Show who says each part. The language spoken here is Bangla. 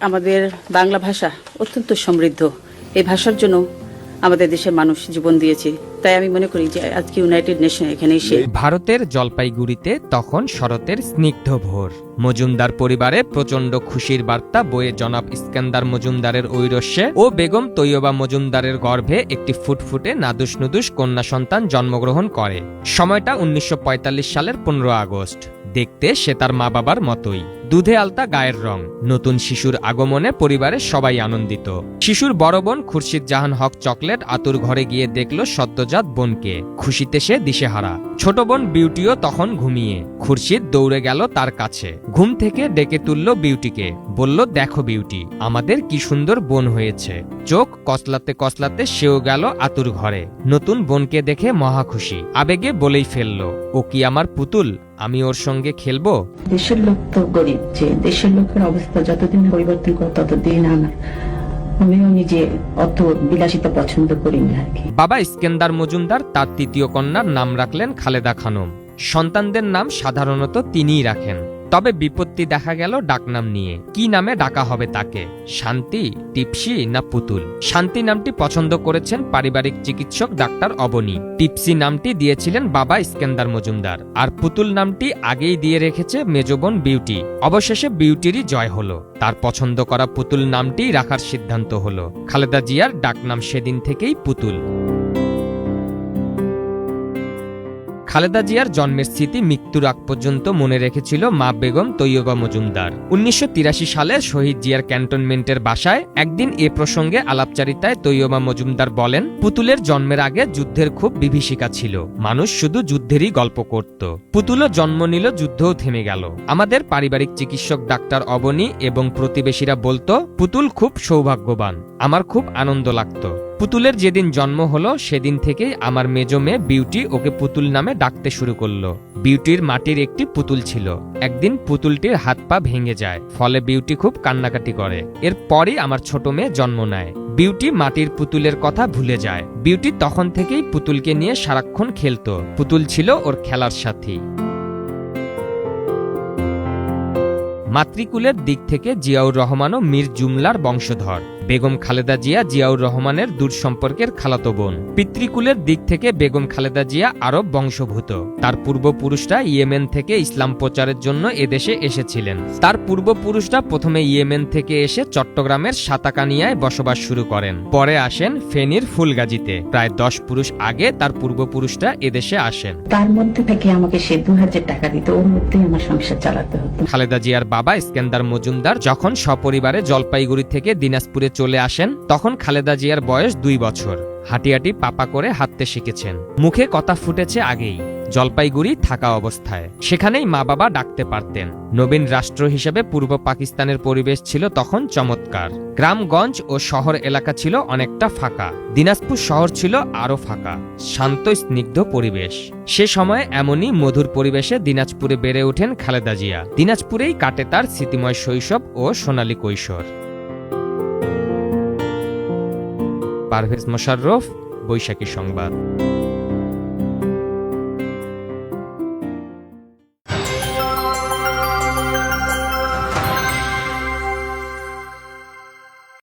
Speaker 1: আমাদের বাংলা ভাষা অত্যন্ত সমৃদ্ধ। এই ভাষার জন্য আমাদের দেশের মানুষ জীবন দিয়েছে। তাই আমি মনে করি যে আজকে ইউনাইটেড নেশন এখানে এসে
Speaker 2: ভারতের জলপাইগুড়িতে তখন শরতের স্নিগ্ধ ভোর। মজুমদার পরিবারে প্রচণ্ড খুশির বার্তা বয়ে জনাব ইস্কান্দার মজুমদারের ঐরস্যে ও বেগম তৈয়বা মজুমদারের গর্ভে একটি ফুটফুটে নাদুস নুদুস কন্যা সন্তান জন্মগ্রহণ করে। সময়টা উনিশশো পঁয়তাল্লিশ সালের পনেরো আগস্ট। দেখতে সে তার মা বাবার মতোই। দুধে আলতা গায়ের রং। নতুন শিশুর আগমনে পরিবারের সবাই আনন্দিত। শিশুর বড় বোন খুরশিদ জাহান হক চকলেট আতুর ঘরে গিয়ে দেখল সদ্যজাত বোনকে। খুশিতে সে দিশেহারা। ছোট বোন বিউটিও তখন ঘুমিয়ে। খুরশিদ দৌড়ে গেল তার কাছে। ঘুম থেকে ডেকে তুলল বিউটিকে। বলল, দেখো বিউটি, আমাদের কি সুন্দর বোন হয়েছে। চোখ কসলাতে কসলাতে সেও গেল আতুর ঘরে। নতুন বোনকে দেখে মহা খুশি। আবেগে বলেই ফেলল, ও কি আমার পুতুল? আমি ওর সঙ্গে খেলব?
Speaker 3: দেশের লোক তো গরিব। যে দেশের লোকের অবস্থা যতদিন পরিবর্তন করে ততদিন আমার আমিও নিজে অত বিলাসিতা পছন্দ করি না
Speaker 2: বাবা ইস্কেন্দার মজুমদার, তার তৃতীয় কন্যার নাম রাখলেন খালেদা খানম। সন্তানদের নাম সাধারণত তিনিই রাখেন। তবে বিপত্তি দেখা গেল ডাকনাম নিয়ে। কি নামে ডাকা হবে তাকে? শান্তি, টিপসি না পুতুল? শান্তি নামটি পছন্দ করেছেন পারিবারিক চিকিৎসক ডাক্তার অবনী। টিপসি নামটি দিয়েছিলেন বাবা ইস্কেন্দার মজুমদার। আর পুতুল নামটি আগেই দিয়ে রেখেছে মেজবন বিউটি। অবশেষে বিউটিরই জয় হলো। তার পছন্দ করা পুতুল নামটিই রাখার সিদ্ধান্ত হলো। খালেদা জিয়ার ডাকনাম সেদিন থেকেই পুতুল। খালেদা জিয়ার জন্মের স্মৃতি মৃত্যুর আগ পর্যন্ত মনে রেখেছিল মা বেগম তৈয়বা মজুমদার। উনিশশো সালে শহীদ জিয়ার ক্যান্টনমেন্টের বাসায় একদিন এ প্রসঙ্গে আলাপচারিতায় তৈয়বা মজুমদার বলেন, পুতুলের জন্মের আগে যুদ্ধের খুব বিভীষিকা ছিল। মানুষ শুধু যুদ্ধেরই গল্প করত। পুতুলও জন্ম নিল, যুদ্ধও থেমে গেল। আমাদের পারিবারিক চিকিৎসক ডাক্তার অবনী এবং প্রতিবেশীরা বলতো, পুতুল খুব সৌভাগ্যবান। আমার খুব আনন্দ লাগতো। পুতুলের যেদিন জন্ম হলো, সেদিন থেকেই আমার মেজ মেয়ে বিউটি ওকে পুতুল নামে ডাকতে শুরু করল। বিউটির মাটির একটি পুতুল ছিল। একদিন পুতুলটির হাত পা ভেঙে যায়, ফলে বিউটি খুব কান্নাকাটি করে। এরপরই আমার ছোট মেয়ে জন্ম নেয়। বিউটি মাটির পুতুলের কথা ভুলে যায়। বিউটি তখন থেকেই পুতুলকে নিয়ে সারাক্ষণ খেলতো। পুতুল ছিল ওর খেলার সাথী। মাতৃকুলের দিক থেকে জিয়াউর রহমানও মীর জুমলার বংশধর। বেগম খালেদা জিয়া জিয়াউর রহমানের দূর সম্পর্কের খালাতো বোন। পিতৃকুলের দিক থেকে বেগম খালেদা জিয়া আরব বংশভূত। তার পূর্বপুরুষরা ইয়েমেন থেকে ইসলাম প্রচারের জন্য এদেশে এসেছিলেন। তার পূর্বপুরুষরা প্রথমে ইয়েমেন থেকে এসে চট্টগ্রামের সাতাকানিয়ায় বসবাস শুরু করেন। পরে আসেন ফেনীর ফুলগাজীতে। প্রায় দশ পুরুষ আগে তার পূর্বপুরুষরা এদেশে আসেন।
Speaker 3: তার মধ্যে থেকে আমাকে সে দু হাজার টাকা দিত। ওর মধ্যেই আমার সংসার চালাতে হতো।
Speaker 2: খালেদা জিয়ার বাবা ইস্কেন্দার মজুমদার যখন সপরিবারে জলপাইগুড়ি থেকে দিনাজপুরে চলে আসেন, তখন খালেদা জিয়ার বয়স দুই বছর। হাঁটি হাঁটি পাপা করে হাঁটতে শিখেছেন। মুখে কথা ফুটেছে আগেই, জলপাইগুড়ি থাকা অবস্থায়। সেখানেই মা বাবা ডাকতে পারতেন। নবীন রাষ্ট্র হিসেবে পূর্ব পাকিস্তানের পরিবেশ ছিল তখন চমৎকার। গ্রামগঞ্জ ও শহর এলাকা ছিল অনেকটা ফাঁকা। দিনাজপুর শহর ছিল আরও ফাঁকা। শান্ত, স্নিগ্ধ পরিবেশ। সে সময় এমনই মধুর পরিবেশে দিনাজপুরে বেড়ে ওঠেন খালেদা জিয়া। দিনাজপুরেই কাটে তার স্মৃতিময় শৈশব ও সোনালী কৈশোর। পারভেজ মোশাররফ বৈশাখী সংবাদ।